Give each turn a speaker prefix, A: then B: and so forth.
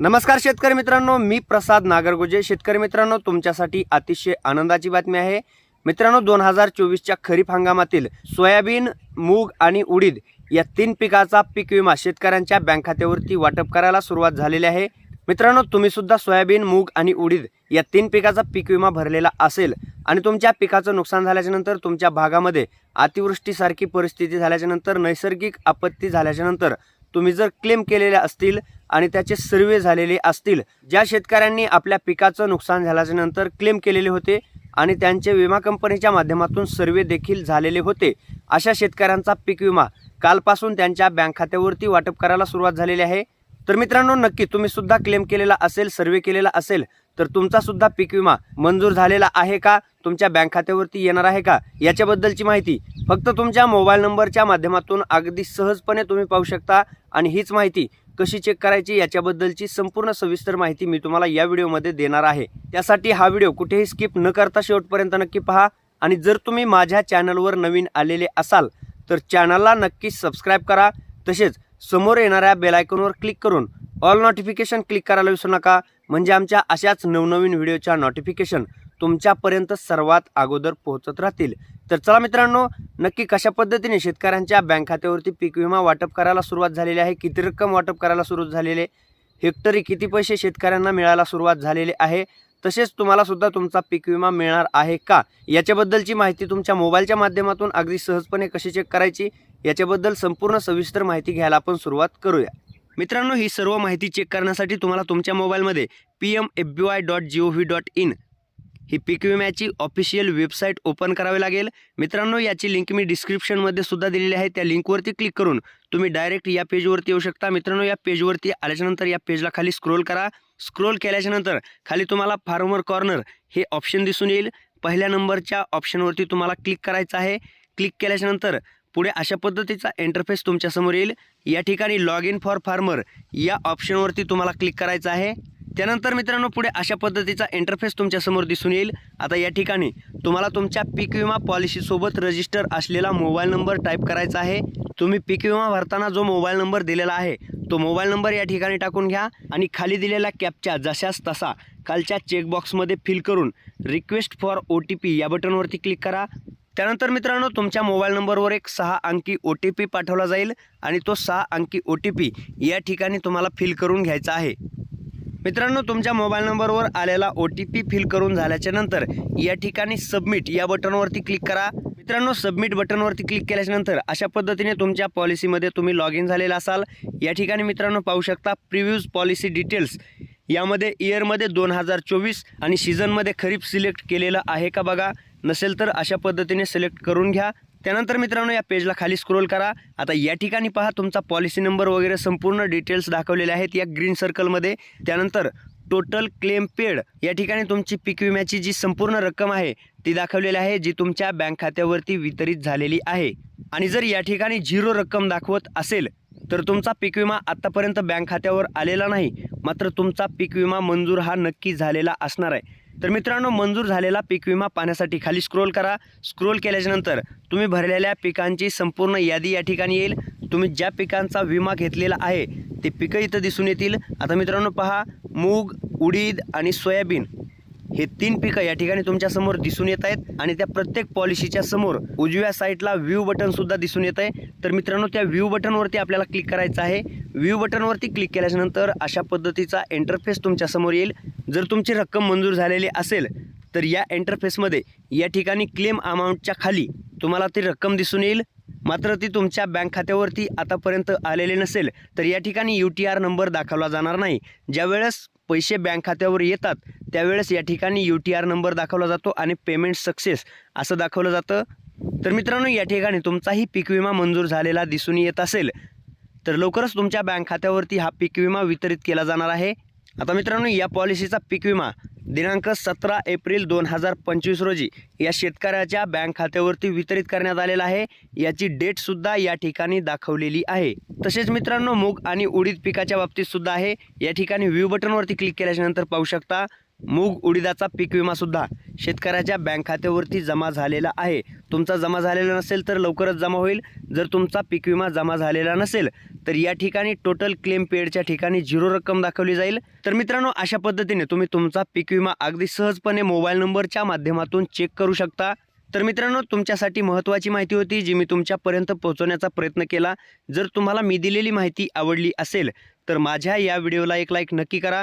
A: नमस्कार शेतकरी मित्रांनो मी प्रसाद नागरगोजे. शेतकरी मित्रांनो तुमच्यासाठी अतिशय आनंदाची बातमी आहे. मित्रांनो दोन हजार चोवीसच्या खरीप हंगामातील सोयाबीन मूग आणि उडीद या तीन पिकाचा पीक विमा शेतकऱ्यांच्या बँक खात्यावरती वाटप करायला सुरुवात झालेली आहे. मित्रांनो तुम्ही सुद्धा सोयाबीन मूग आणि उडीद या तीन पिकाचा पीक विमा भरलेला असेल आणि तुमच्या पिकाचं नुकसान झाल्याच्यानंतर तुमच्या भागामध्ये अतिवृष्टीसारखी परिस्थिती झाल्याच्यानंतर नैसर्गिक आपत्ती झाल्याच्यानंतर तुम्ही जर क्लेम केलेले असतील आणि त्याचे सर्वे झालेले असतील ज्या शेतकऱ्यांनी आपल्या पिकाचं नुकसान झाल्याच्यानंतर क्लेम केलेले होते आणि त्यांचे विमा कंपनीच्या माध्यमातून सर्वे देखील झालेले होते अशा शेतकऱ्यांचा पीक विमा कालपासून त्यांच्या बँक खात्यावरती वाटप करायला सुरुवात झालेली आहे. तर मित्रांनो नक्की तुम्ही सुद्धा क्लेम केलेला असेल सर्वे केलेला असेल तर तुमचा सुद्धा पीक विमा मंजूर झालेला आहे का? तुमच्या बँक खात्यावरती येणार आहे का? याच्याबद्दलची माहिती फक्त तुमच्या मोबाईल नंबरच्या माध्यमातून अगदी सहजपणे तुम्ही पाहू शकता आणि हीच माहिती कशी चेक करायची याच्याबद्दलची संपूर्ण सविस्तर माहिती मी तुम्हाला या व्हिडिओमध्ये देणार आहे. त्यासाठी हा व्हिडिओ कुठेही स्किप न करता शेवटपर्यंत नक्की पहा आणि जर तुम्ही माझ्या चॅनलवर नवीन आलेले असाल तर चॅनलला नक्की सबस्क्राईब करा. तसेच समोर येणाऱ्या बेलायकॉनवर क्लिक करून ऑल नोटिफिकेशन क्लिक करायला विसरू नका. म्हणजे आमच्या अशाच नवनवीन व्हिडिओच्या नोटिफिकेशन तुमच्यापर्यंत सर्वात अगोदर पोहोचत राहतील. तर चला मित्रांनो नक्की कशा पद्धतीने शेतकऱ्यांच्या बँक खात्यावरती पीक विमा वाटप करायला सुरुवात झालेली आहे किती रक्कम वाटप करायला सुरुवात झालेली आहे हेक्टरी किती पैसे शेतकऱ्यांना मिळायला सुरुवात झालेली आहे तसेच तुम्हाला सुद्धा तुमचा पीक विमा मिळणार आहे का? याच्याबद्दलची माहिती तुमच्या मोबाईलच्या माध्यमातून अगदी सहजपणे कशी चेक करायची याच्याबद्दल संपूर्ण सविस्तर माहिती घ्यायला आपण सुरुवात करूया. मित्रांनो ही सर्व माहिती चेक करण्यासाठी तुम्हाला तुमच्या मोबाईलमध्ये P M F B Y dot G O V dot in ही पीक विम्याची ऑफिशियल वेबसाईट ओपन करावी लागेल. मित्रांनो याची लिंक मी डिस्क्रिप्शनमध्ये सुद्धा दिलेली आहे. त्या लिंकवरती क्लिक करून तुम्ही डायरेक्ट या पेजवरती येऊ शकता. मित्रांनो या पेजवरती आल्याच्यानंतर या पेजला खाली स्क्रोल करा. स्क्रोल केल्याच्यानंतर खाली तुम्हाला फार्मर कॉर्नर हे ऑप्शन दिसून येईल. पहिल्या नंबरच्या ऑप्शनवरती तुम्हाला क्लिक करायचं आहे. क्लिक केल्याच्यानंतर पुढे अशा पद्धतीचा इंटरफेस तुमच्यासमोर येईल. या ठिकाणी लॉग इन फॉर फार्मर या ऑप्शनवरती तुम्हाला क्लिक करायचं आहे. त्यानंतर मित्रांनो पुढे अशा पद्धतीचा इंटरफेस तुमच्यासमोर दिसून येईल. आता या ठिकाणी तुम्हाला तुमच्या पीक विमा पॉलिसीसोबत रजिस्टर असलेला मोबाईल नंबर टाईप करायचा आहे. तुम्ही पीक विमा भरताना जो मोबाईल नंबर दिलेला आहे तो मोबाईल नंबर या ठिकाणी टाकून घ्या आणि खाली दिलेला कॅपच्या जशास तसा खालच्या चेकबॉक्समध्ये फिल करून request for O T P या बटनवरती क्लिक करा. त्यानंतर मित्रांनो तुमच्या मोबाईल नंबरवर एक सहा अंकी ओ टी पी पाठवला जाईल आणि तो सहा अंकी ओ टी पी या ठिकाणी तुम्हाला फिल करून घ्यायचा आहे. मित्रांनो तुमच्या मोबाईल नंबरवर आलेला ओ टी पी फिल करून झाल्याच्यानंतर या ठिकाणी सबमिट या बटनवरती क्लिक करा. मित्रांनो सबमिट बटनवरती क्लिक केल्याच्यानंतर अशा पद्धतीने तुमच्या पॉलिसीमध्ये तुम्ही लॉग इन झालेला असाल. या ठिकाणी मित्रांनो पाहू शकता प्रिव्ह्यूज पॉलिसी डिटेल्स यामध्ये इयरमध्ये दोन हजार चोवीस आणि सीझनमध्ये खरीप सिलेक्ट केलेलं आहे का बघा. नसेल तर अशा पद्धतीने सिलेक्ट करून घ्या. त्यानंतर मित्रांनो या पेजला खाली स्क्रोल करा. आता या ठिकाणी पहा तुमचा पॉलिसी नंबर वगैरे संपूर्ण डिटेल्स दाखवलेले आहेत या ग्रीन सर्कलमध्ये त्यानंतर टोटल क्लेम पेड या ठिकाणी तुमची पीक विम्याची जी संपूर्ण रक्कम आहे ती दाखवलेली आहे जी तुमच्या बँक खात्यावरती वितरित झालेली आहे. आणि जर या ठिकाणी झिरो रक्कम दाखवत असेल तर तुमचा पीक विमा आत्तापर्यंत बँक खात्यावर आलेला नाही. मात्र तुमचा पीक विमा मंजूर हा नक्की झालेला असणार आहे. तर मित्रांनो मंजूर झालेला पीक विमा पाहण्यासाठी खाली स्क्रोल करा. स्क्रोल केल्याच्यानंतर तुम्ही भरलेल्या पिकांची संपूर्ण यादी या ठिकाणी येईल. तुम्ही ज्या पिकांचा विमा घेतलेला आहे ते पिकं इथं दिसून येतील. आता मित्रांनो पहा मूग उडीद आणि सोयाबीन. हे तीन पिकं या ठिकाणी तुमच्यासमोर दिसून येत आहेत आणि त्या प्रत्येक पॉलिसीच्या समोर उजव्या साईडला व्ह्यू बटन सुद्धा दिसून येत आहे. तर मित्रांनो त्या व्ह्यू बटनवरती आपल्याला क्लिक करायचं आहे. व्ह्यू बटनवरती क्लिक केल्याच्यानंतर अशा पद्धतीचा इंटरफेस तुमच्यासमोर येईल. जर तुमची रक्कम मंजूर झालेली असेल तर या इंटरफेसमध्ये या ठिकाणी क्लेम अमाऊंटच्या खाली तुम्हाला ती रक्कम दिसून येईल. मात्र ती तुमच्या बँक खात्यावरती आतापर्यंत आलेले नसेल तर या ठिकाणी यू टी आर नंबर दाखवला जाणार नाही. ज्यावेळेस पैसे बँक खात्यावर येतात त्यावेळेस या ठिकाणी यू टी आर नंबर दाखवला जातो आणि पेमेंट सक्सेस असं दाखवलं जातं. तर मित्रांनो या ठिकाणी तुमचाही पीक विमा मंजूर झालेला दिसून येत असेल. तर लवकरच तुमच्या बँक खात्यावरती हा पीक विमा वितरित केला जाणार आहे. आता मित्रांनो या पॉलिसीचा पीक विमा दिनांक सतरा एप्रिल दोन हजार पंचवीस रोजी या शेतकऱ्याच्या बँक खात्यावरती वितरित करण्यात आलेला आहे. याची डेटसुद्धा या ठिकाणी दाखवलेली आहे. तसेच मित्रांनो मूग आणि उडीद पिकाच्या बाबतीत सुद्धा आहे. या ठिकाणी व्ह्यू बटनवरती क्लिक केल्याच्यानंतर पाहू शकता. मूग उडीदाचा पीक विमा सुद्धा शेतकऱ्याच्या बँक खात्यावरती जमा झालेला आहे. तुमचा जमा झालेला नसेल तर लवकरच जमा होईल. जर तुमचा पीक विमा जमा झालेला नसेल तर या ठिकाणी टोटल क्लेम पेडच्या ठिकाणी झिरो रक्कम दाखवली जाईल. तर मित्रांनो अशा पद्धतीने तुम्ही तुमचा पीक विमा अगदी सहजपणे मोबाईल नंबरच्या माध्यमातून चेक करू शकता. तर मित्रांनो तुमच्यासाठी महत्त्वाची माहिती होती जी मी तुमच्यापर्यंत पोहोचवण्याचा प्रयत्न केला. जर तुम्हाला मी दिलेली माहिती आवडली असेल तर माझ्या या व्हिडिओला एक लाईक नक्की करा.